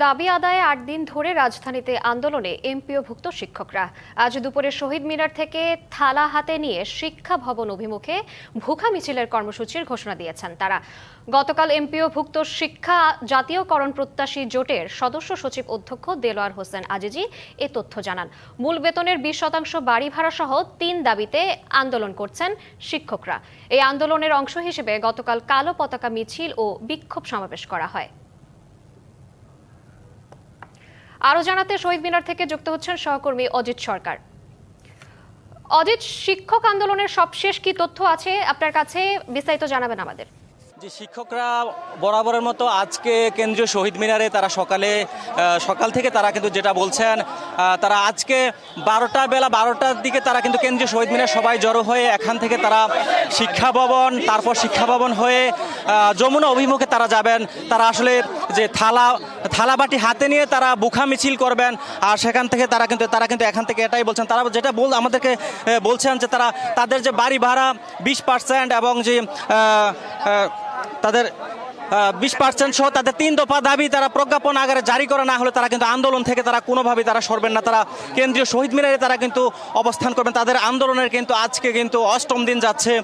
দাবি আদায়ে আট দিন ধরে রাজধানীতে আন্দোলনে এমপিওভুক্ত শিক্ষকরা। আজ দুপুরে শহীদ মিনার থেকে থালা হাতে নিয়ে শিক্ষা ভবন অভিমুখে ভুখা মিছিলের কর্মসূচির ঘোষণা দিয়েছেন তারা। গতকাল এমপিওভুক্ত শিক্ষা জাতীয়করণ প্রত্যাশী জোটের সদস্য সচিব অধ্যক্ষ দেলোয়ার হোসেন আজিজি এ তথ্য জানান। মূল বেতনের বিশ শতাংশ বাড়ি ভাড়া সহ তিন দাবিতে আন্দোলন করছেন শিক্ষকরা। এই আন্দোলনের অংশ হিসেবে গতকাল কালো পতাকা মিছিল ও বিক্ষোভ সমাবেশ করা হয়। আরও জানাতে শহীদ মিনার থেকে যুক্ত হচ্ছেন সহকর্মী অজিত সরকার। অজিত, শিক্ষক আন্দোলনের সবশেষ কি তথ্য আছে আপনার কাছে? বিস্তারিত জানাবেন আমাদের। যে শিক্ষকরা বরাবরের মতো আজকে কেন্দ্রীয় শহীদ মিনারে তারা সকালে সকাল থেকে তারা কিন্তু যেটা বলছেন তারা আজকে বারোটা বেলা বারোটার দিকে তারা কিন্তু কেন্দ্রীয় শহীদ মিনার সবাই জড়ো হয়ে এখান থেকে তারা শিক্ষা ভবন, তারপর শিক্ষা ভবন হয়ে যমুনা অভিমুখে তারা যাবেন। তারা আসলে যে থালা থালাবাটি হাতে নিয়ে তারা বুখা মিছিল করবেন, আর সেখান থেকে তারা কিন্তু তারা কিন্তু এখান থেকে এটাই বলছেন। তারা যেটা বল, আমাদেরকে বলছেন যে তারা তাদের যে বাড়ি ভাড়া বিশ পার্সেন্ট এবং যে তাদের বিশ পার্সেন্ট সহ তাদের তিন দফা দাবি তারা প্রজ্ঞাপন আকারে জারি করা, না হলে তারা কিন্তু আন্দোলন থেকে তারা কোনোভাবেই তারা সরবেন না। তারা কেন্দ্রীয় শহীদ মিনারে তারা কিন্তু অবস্থান করবেন। তাদের আন্দোলনের কিন্তু আজকে কিন্তু অষ্টম দিন যাচ্ছে।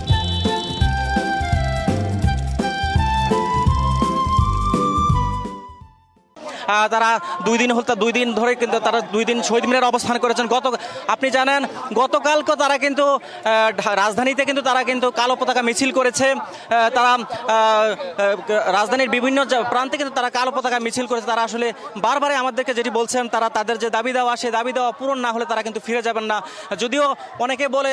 তারা দুই দিন হল দুই দিন ধরে কিন্তু তারা দুই দিন শহীদ মিনারে অবস্থান করেছেন। গত আপনি জানেন, গতকালকে তারা কিন্তু রাজধানীতে কিন্তু তারা কিন্তু কালো পতাকা মিছিল করেছে। তারা রাজধানীর বিভিন্ন প্রান্তে কিন্তু তারা কালো পতাকা মিছিল করেছে। তারা আসলে বারবারে আমাদেরকে যেটি বলছেন, তারা তাদের যে দাবি দেওয়া, সেই দাবি দেওয়া পূরণ না হলে তারা কিন্তু ফিরে যাবেন না। যদিও অনেকে বলে